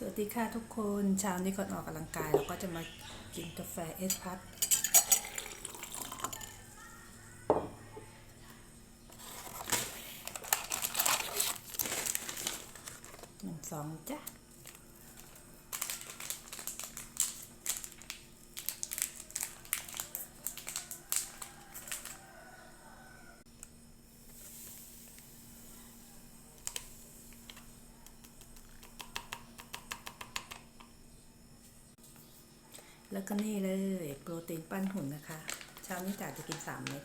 สวัสดีค่ะทุกคนเช้านี้ก่อนออกกำลังกายเราก็จะมากินกาแฟเอสพัทหนึ่งสองจ้ะ แล้วก็นี่เลย โปรตีนปั้นหุ่นนะคะ เช้านี้จ๋าจะกินสามเม็ด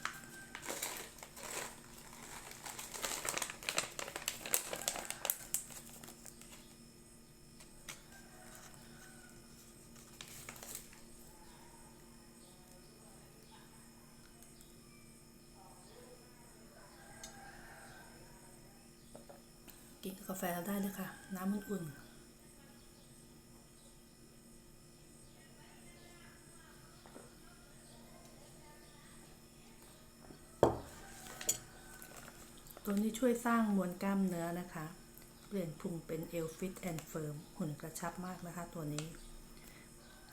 กินกับกาแฟเราได้เลยค่ะ น้ำมันอุ่น ตัวนี้ช่วยสร้างมวลกล้ามเนื้อนะคะ เปลี่ยนพุงเป็นเอลฟิตแอนด์เฟิร์มหุ่นกระชับมากนะคะตัวนี้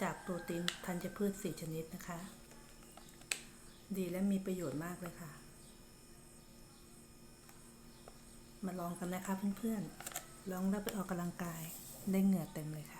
จากโปรตีนธัญพืช 4 ชนิดนะคะ ดีและมีประโยชน์มากเลยค่ะ มาลองกันนะคะเพื่อนๆ ลองแล้วไปออกกำลังกายได้เหงื่อเต็มเลยค่ะ